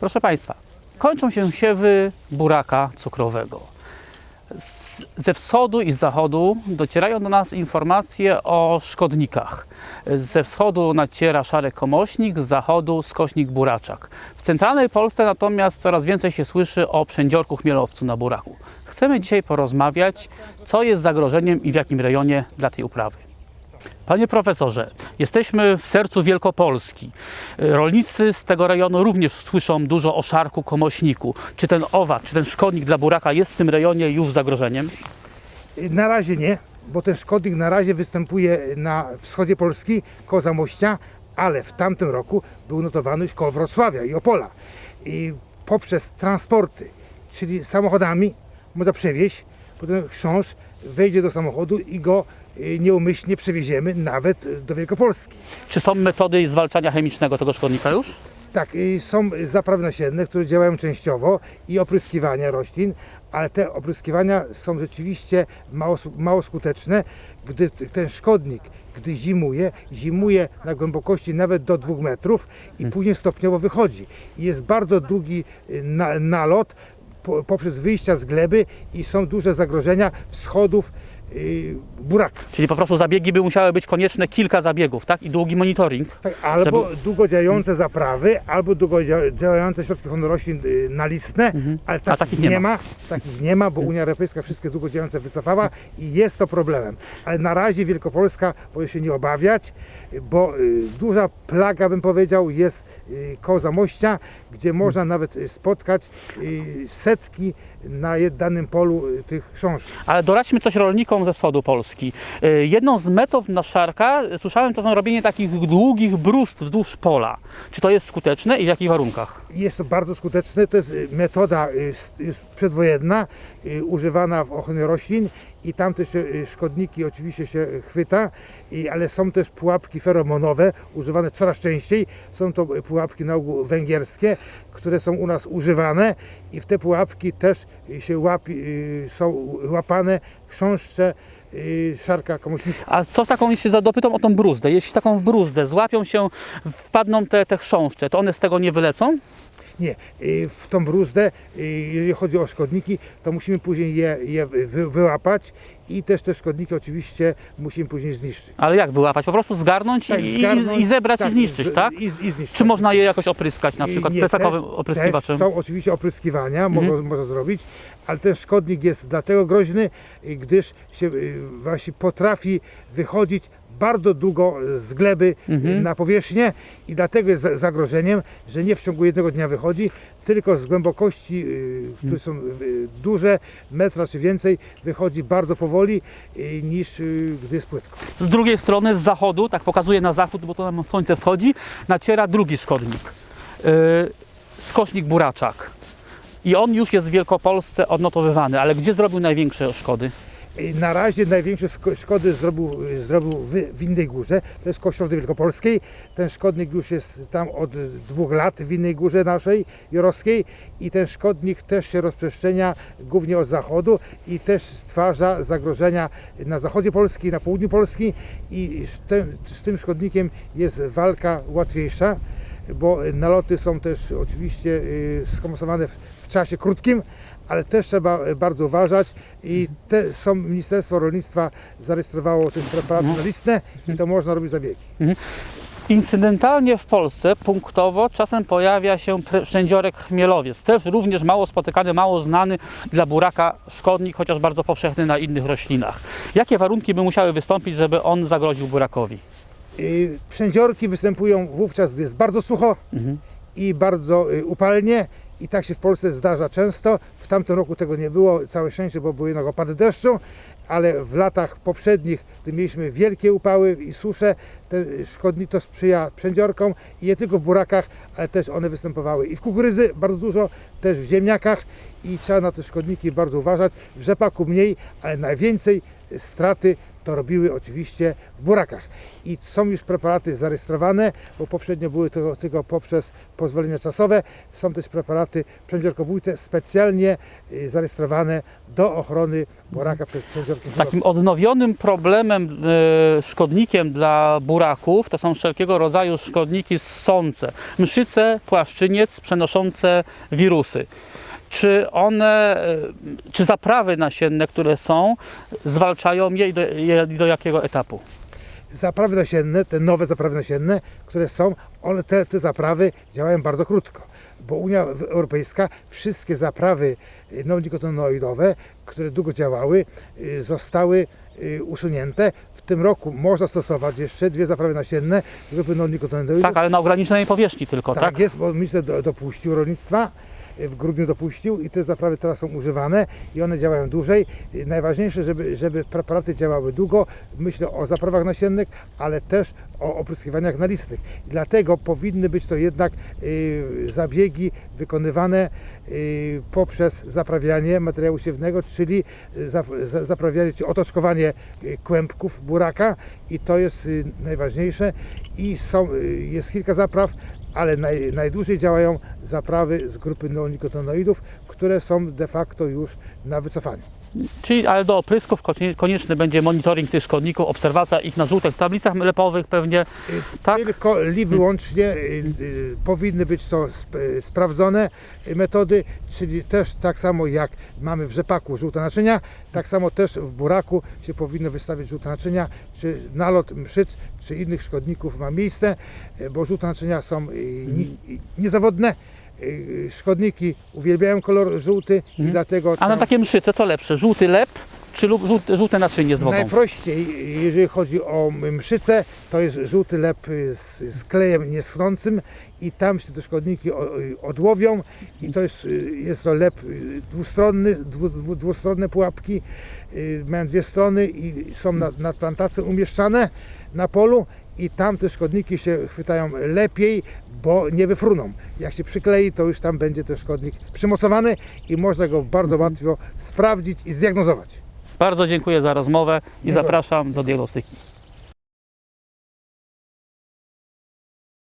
Proszę Państwa, kończą się siewy buraka cukrowego. Ze wschodu i z zachodu docierają do nas informacje o szkodnikach. Ze wschodu naciera szarek komośnik, z zachodu skośnik buraczak. W centralnej Polsce natomiast coraz więcej się słyszy o przędziorku chmielowcu na buraku. Chcemy dzisiaj porozmawiać, co jest zagrożeniem i w jakim rejonie dla tej uprawy. Panie profesorze, jesteśmy w sercu Wielkopolski. Rolnicy z tego rejonu również słyszą dużo o szarku komośniku. Czy ten owad, czy ten szkodnik dla buraka jest w tym rejonie już zagrożeniem? Na razie nie, bo ten szkodnik na razie występuje na wschodzie Polski, koło Zamościa, ale w tamtym roku był notowany już koło Wrocławia i Opola. I poprzez transporty, czyli samochodami, można przewieźć, potem chrząszcz wejdzie do samochodu i go nieumyślnie przewieziemy nawet y, do Wielkopolski. Czy są metody zwalczania chemicznego tego szkodnika już? Tak, y, są zaprawy nasienne, które działają częściowo i opryskiwania roślin, ale te opryskiwania są rzeczywiście mało, mało skuteczne, gdy ten szkodnik, gdy zimuje, zimuje na głębokości nawet do 2 metrów i później stopniowo wychodzi. I jest bardzo długi y, na, nalot po, poprzez wyjścia z gleby i są duże zagrożenia wschodów y, buraka. Czyli po prostu zabiegi by musiały być konieczne, kilka zabiegów, tak? I długi monitoring. Tak, albo Żeby- długo działające zaprawy, albo długo dzia- działające środki ochrony roślin y, nalistne, ale takich, takich nie nie, ma. ma. Takich nie ma, bo Unia Europejska wszystkie długo działające wycofała i jest to problemem. Ale na razie Wielkopolska może się nie obawiać, bo y, duża plaga, bym powiedział, jest y, koło Zamościa, gdzie można nawet y, spotkać y, setki na danym polu y, tych chrząszczy. Ale doradźmy coś rolnikom ze wschodu Polski. Y, Jedną z metod na szarka, y, słyszałem, to są robienie takich długich brust wzdłuż pola. Czy to jest skuteczne i w jakich warunkach? Jest to bardzo skuteczne. To jest metoda przedwojenna, używana w ochronie roślin i tam też y, szkodniki oczywiście się chwyta, i- ale są też pułapki feromonowe używane coraz częściej. Są to pułapki na ogół węgierskie, które są u nas używane i w te pułapki też się łapi, są łapane chrząszcze szarka komuśnika. A co z taką, jeśli za- dopytam o tą bruzdę? Jeśli taką w bruzdę złapią się, wpadną te, te chrząszcze, to one z tego nie wylecą? Nie, y, w tą bruzdę, y, jeżeli chodzi o szkodniki, to musimy później je, je wy, wyłapać i też te szkodniki oczywiście musimy później zniszczyć. Ale jak wyłapać? Po prostu zgarnąć Tak, i, zgarnąć, i, zebrać tak, i zniszczyć, tak? I, i zniszczyć. Czy można je jakoś opryskać, na przykład Nie, plecakowym też- opryskiwaczem? Też są oczywiście opryskiwania, Mhm. mogą, można zrobić, ale ten szkodnik jest dlatego groźny, y, gdyż się y, właśnie potrafi wychodzić bardzo długo z gleby y, Mhm. na powierzchnię i dlatego jest za- zagrożeniem, że nie w ciągu jednego dnia wychodzi, tylko z głębokości, y, które są y, duże, metra czy więcej, wychodzi bardzo powoli niż gdy jest płytko. Z drugiej strony, z zachodu, tak pokazuję na zachód, bo to nam słońce wschodzi, naciera drugi szkodnik. Yy, skośnik buraczak. I on już jest w Wielkopolsce odnotowywany, ale gdzie zrobił największe szkody? Na razie największe szko- szkody zrobił, zrobił w, Innej Górze, to jest Środy Wielkopolskiej. Ten szkodnik już jest tam od dwóch lat w Innej Górze naszej, Jorowskiej i ten szkodnik też się rozprzestrzenia głównie od zachodu i też stwarza zagrożenia na zachodzie Polski, na południu Polski. I z tym, z tym szkodnikiem jest walka łatwiejsza, bo naloty są też oczywiście y, skomasowane w, czasie krótkim, ale też trzeba y, bardzo uważać i te są, Ministerstwo Rolnictwa zarejestrowało te preparaty na listę i to można robić zabiegi. Incydentalnie w Polsce punktowo czasem pojawia się szczędziorek chmielowiec. Też również mało spotykany, mało znany dla buraka szkodnik, chociaż bardzo powszechny na innych roślinach. Jakie warunki by musiały wystąpić, żeby on zagroził burakowi? Przędziorki występują wówczas, gdy jest bardzo sucho i bardzo y, upalnie i tak się w Polsce zdarza często. W tamtym roku tego nie było, całe szczęście, bo były jednak opady deszczu, ale w latach poprzednich, gdy mieliśmy wielkie upały i susze, te to sprzyja przędziorkom i nie tylko w burakach, ale też one występowały i w kukurydzy bardzo dużo, też w ziemniakach i trzeba na te szkodniki bardzo uważać. W rzepaku mniej, ale najwięcej straty to robiły oczywiście w burakach. I są już preparaty zarejestrowane, bo poprzednio były to tylko poprzez pozwolenia czasowe. Są też preparaty przędziorkobójce specjalnie y, zarejestrowane do ochrony buraka przed przędziorkiem Takim odnowionym problemem, e, szkodnikiem dla buraków to są wszelkiego rodzaju szkodniki ssące. Mszyce, płaszczyniec przenoszące wirusy. Czy one, e, czy zaprawy nasienne, które są, zwalczają je i do, je do jakiego etapu? zaprawy nasienne, te nowe zaprawy nasienne, które są, one te, te zaprawy działają bardzo krótko, bo Unia Europejska wszystkie zaprawy y, neonikotynoidowe, które długo działały, y, zostały usunięte. W tym roku można stosować jeszcze dwie zaprawy nasienne grupy neonikotynoidów. Tak, ale na ograniczonej powierzchni tylko, Tak, tak? jest, bo minister do, dopuścił rolnictwa, w grudniu dopuścił i te zaprawy teraz są używane i one działają dłużej. Najważniejsze, żeby, żeby preparaty działały długo, myślę o zaprawach nasiennych, ale też o opryskiwaniach nalistnych. Dlatego powinny być to jednak y, zabiegi wykonywane y, poprzez zaprawianie materiału siewnego, czyli y, za, za, zaprawianie, czy otoczkowanie kłębków buraka i to jest najważniejsze i są, jest kilka zapraw, ale naj, najdłużej działają zaprawy z grupy neonikotynoidów, które są de facto już na wycofaniu. Czyli, ale do oprysków konie- konieczny będzie monitoring tych szkodników, obserwacja ich na żółtych tablicach lepowych pewnie. Y, Tak? Tylko li wyłącznie y, y, powinny być to sp- sprawdzone metody, czyli też tak samo jak mamy w rzepaku żółte naczynia, tak samo też w buraku się powinno wystawić żółte naczynia, czy nalot mszyc, czy innych szkodników ma miejsce, bo żółte naczynia są ni- niezawodne. Y, Szkodniki uwielbiają kolor żółty i dlatego A na takie mszyce co lepsze? Żółty lep czy lub żółte, żółte naczynie z wodą? Najprościej, jeżeli chodzi o mszycę, to jest żółty lep z, z klejem nieschnącym i tam się te szkodniki o- odłowią i to jest, jest to lep dwustronny, dwu, dwu, dwustronne pułapki, y, mają dwie strony i są na, na plantacji umieszczane na polu i tam te szkodniki się chwytają lepiej, bo nie wyfruną. Jak się przyklei, to już tam będzie ten szkodnik przymocowany i można go bardzo łatwo sprawdzić i zdiagnozować. Bardzo dziękuję za rozmowę i zapraszam do diagnostyki.